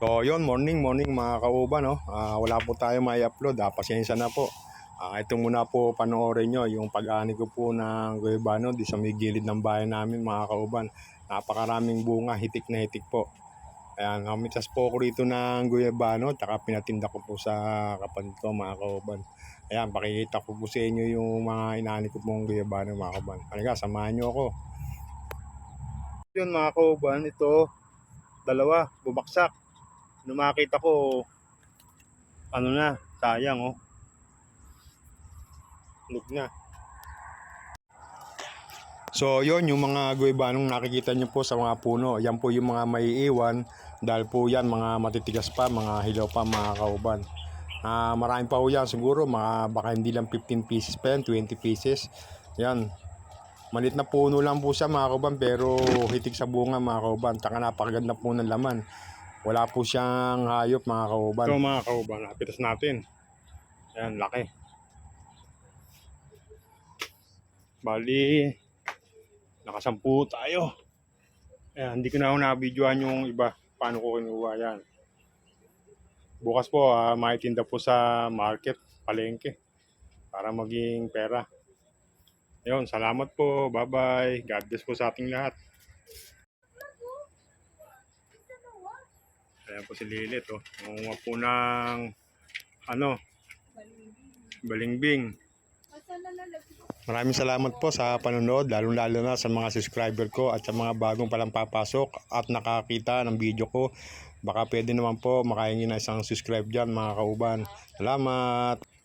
So, yun, morning, morning mga kauban, no? Ah, wala po tayo may upload, ah, pasensya na po. Ah, ito muna po panoorin nyo, yung pag-ani ko po ng guebano di sa may gilid ng bahay namin mga kauban. Napakaraming bunga, hitik na hitik po. Ayan, kamitas po ako rito ng guebano, tsaka pinatinda ko po sa kapatid ko mga kauban. Ayan, pakikita ko po sa inyo yung mga inani ko pong guebano mga kauban. Halika, samahan nyo ako. Yun mga kauban, ito, dalawa, bubaksak nung ko, ano na, sayang oh. Lig na. So, yon yung mga guibanong nakikita nyo po sa mga puno. Yan po yung mga maiiwan dahil po yan mga matitigas pa, mga hilaw pa, mga kauban. Ah, marami pa po yan siguro, mga baka hindi lang 15 pieces pa yan, 20 pieces. Yan. Malit na puno lang po siya mga kauban pero hitik sa bunga mga kauban. Tsaka napakaganda po ng laman. Wala po siyang hayop mga kauban. Ito mga kauban, napitas natin. Ayan, laki. Bali, nakasampu tayo. Ayan, hindi ko na ako nabidyohan yung iba. Paano ko kinuha yan. Bukas po, ah, maitinda po sa market, palengke. Para maging pera. Ayun, salamat po. Bye-bye. God bless po sa ating lahat. Ayan po si Lilit, oh. Nangunga po ng, ano, balingbing. Maraming salamat po sa panonood, lalong-lalo na sa mga subscriber ko at sa mga bagong palang papasok at nakakita ng video ko. Baka pwede naman po makahingi na isang subscribe dyan mga kauban. Salamat!